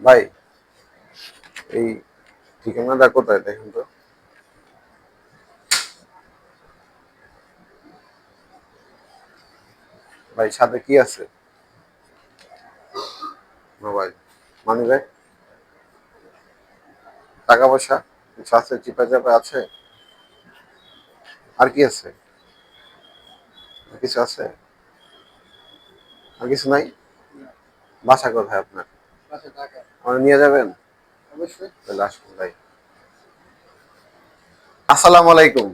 ভাই, এই ঠিকানাটা কোথায় দেখেন তো? ভাই, সাথে কি আছে? মোবাইল মানি ব্যাগ টাকা পয়সা আছে চিপা চাপা আছে? আর কি আছে? আর কিছু আছে? আর কিছু নাই? বাসা কোথায় আপনার? টাকা আমার নিয়ে যাবেন? অবশ্যই। তাহলে আসুন ভাই। আসসালামু আলাইকুম।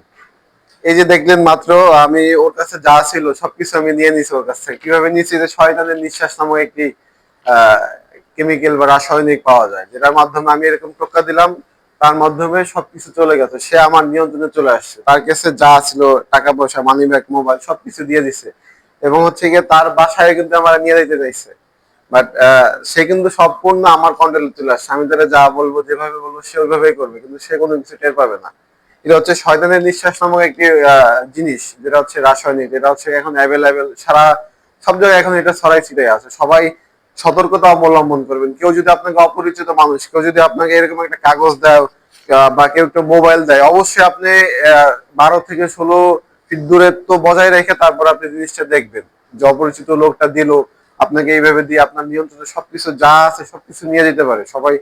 এই যে দেখলেন মাত্র আমি ওর কাছে যা ছিল সবকিছু আমি নিয়ে নিছি ওর কাছ থেকে। কীভাবে যে শয়তানের নিঃশ্বাস নামক একটি কেমিক্যাল বা রাসায়নিক পাওয়া যায় যেটার মাধ্যমে আমি এরকম টোকা দিলাম তার মাধ্যমে সবকিছু চলে গেছে। সে আমার নিয়ন্ত্রণে চলে আসছে। তার কাছে যা ছিল টাকা পয়সা মানি ব্যাগ মোবাইল সবকিছু দিয়ে দিছে। এবং হচ্ছে গিয়ে তার বাসায় কিন্তু আমার নিয়ে যেতে চাইছে। বাট সে কিন্তু সম্পূর্ণ আমার কন্ট্রোলে চলে আসছে। আমি তারা যা বলব, যেভাবে বলব, সে ওইভাবেই করবে। কিন্তু সে কোনো কিছু টের পাবে না। এটা হচ্ছে শয়তানের নিঃশ্বাস নামক একটি জিনিস। যেটা হচ্ছে রাসায়নিক। এটা হচ্ছে এখন অ্যাভেলেবেল সারা, সব জায়গায় এখন এটা ছড়াই ছিটাই আছে। সবাই সতর্কতা অবলম্বন করবেন। কেউ যদি আপনাকে অপরিচিত মানুষ, কেউ যদি আপনাকে এরকম একটা কাগজ দেয় বা কেউ একটা মোবাইল দেয়, অবশ্যই আপনি বারো থেকে ষোলো ফিট দূরত্ব বজায় রেখে তারপর আপনি জিনিসটা দেখবেন। যে অপরিচিত লোকটা দিল আপনাকে এইভাবে দিয়ে আপনার নিয়ন্ত্রণে সবকিছু যা আছে সবকিছু নিয়ে যেতে পারে। সবাই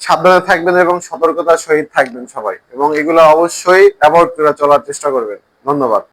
সাবধানে থাকবেন এবং সতর্কতার সহিত থাকবেন সবাই। এবং এগুলো অবশ্যই অ্যাভয়েড করে চলার চেষ্টা করবেন। ধন্যবাদ।